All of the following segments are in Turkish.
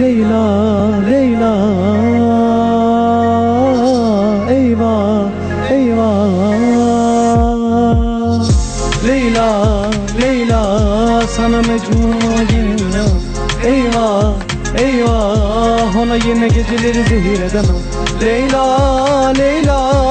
Leyla, Leyla. Eyvah, eyvah. Leyla, Leyla Sana mecnun Eyvah, eyvah. Ona yine geceleri zehir edemem. Leyla, Leyla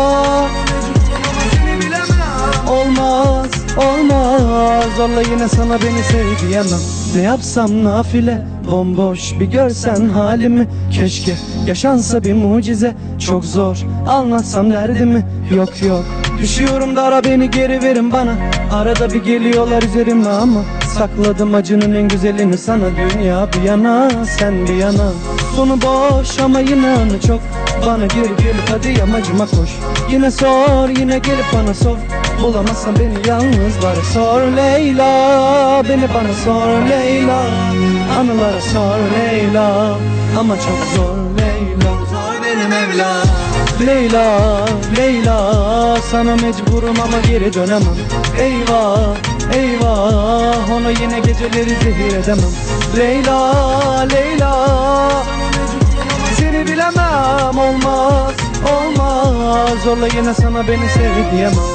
Zorla yine sana beni sev diyemem Ne yapsam nafile Bomboş bir görsen halimi. Keşke yaşansa bir mucize Çok zor anlatsam derdimi. Yok yok. Düşüyorum dara beni geri verin bana. Arada bir geliyorlar üzerime ama Sakladım acının en güzelini sana. Dünya bir yana sen bir yana. Sonu boş ama yine anı çok. Bana geri gelip hadi yamacıma koş. Yine sor yine gelip bana sor Bulamazsan beni yalnız var Sor Leyla. Beni bana sor Leyla. Anılara sor Leyla. Ama çok zor Leyla. Sor benim evlat. Leyla, Leyla. Sana mecburum ama geri dönemem. Eyvah, eyvah. Ona yine geceleri zehir edemem. Leyla, Leyla. Seni bilemem. Olmaz, olmaz. Zorla yine sana beni sev diyemem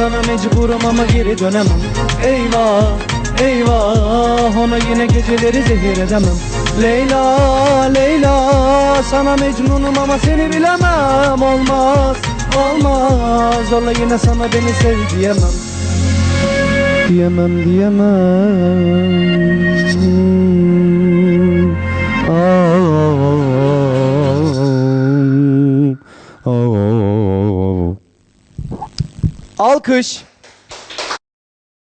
Sana mecburum ama geri dönemem Eyvah, eyvah Ona yine geceleri zehir edemem Leyla, Leyla Sana mecnunum ama seni bilemem Olmaz, olmaz Zorla yine sana beni sev diyemem Diyemem, diyemem Alkış